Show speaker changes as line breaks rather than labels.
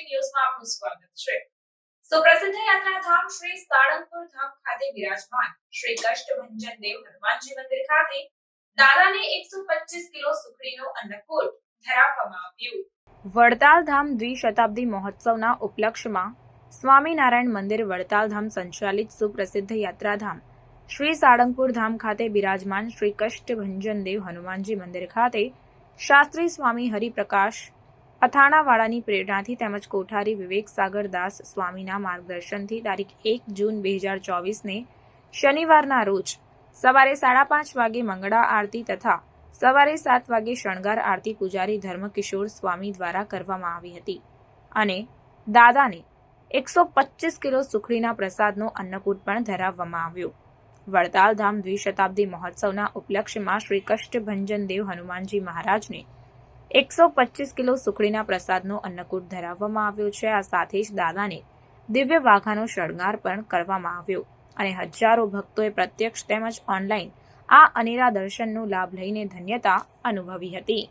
આપનું સ્વાગત છે. સુપ્રસિદ્ધ યાત્રાધામ શ્રી સાળંગપુર ધામ ખાતે વિરાજમાન શ્રી કષ્ટભંજન દેવ હનુમાનજી મંદિર ખાતે દાદાને એકસો પચીસ કિલો સુખડીનો અન્નકૂટ ધરાવવામાં આવ્યું. વડતાલ ધામ દ્વિશતાબ્દી મહોત્સવના ઉપલક્ષમાં સ્વામિનારાયણ મંદિર વડતાલ ધામ સંચાલિત સુપ્રસિદ્ધ યાત્રાધામ શ્રી સાળંગપુર ધામ ખાતે બિરાજમાન શ્રી કષ્ટભંજન દેવ હનુમાનજી મંદિર ખાતે શાસ્ત્રી સ્વામી હરિપ્રકાશ અથાણાવાળાની પ્રેરણાથી તેમજ કોઠારી વિવેક સાગર દાસ સ્વામીના માર્ગદર્શનથી તારીખ એક જૂન બે હજાર ચોવીસને શનિવારના રોજ સવારે સાડા પાંચ વાગે મંગળા આરતી તથા સવારે સાત વાગે શણગાર આરતી પૂજારી ધર્મકિશોર સ્વામી દ્વારા કરવામાં આવી હતી અને દાદાને એકસો પચીસ કિલો સુખડીના પ્રસાદનો અન્નકૂટ પણ ધરાવવામાં આવ્યો. વડતાલ ધામ દ્વિશતાબ્દી મહોત્સવના ઉપલક્ષ્યમાં શ્રી કષ્ટભંજન દેવ હનુમાનજી મહારાજને એકસો પચીસ કિલો સુખડીના પ્રસાદનો અન્નકૂટ ધરાવવામાં આવ્યો છે. આ સાથે જ દાદાને દિવ્ય વાઘાનો શણગાર પણ કરવામાં આવ્યો અને હજારો ભક્તોએ પ્રત્યક્ષ તેમજ ઓનલાઈન આ અનેરા દર્શનનો લાભ લઈને ધન્યતા અનુભવી હતી.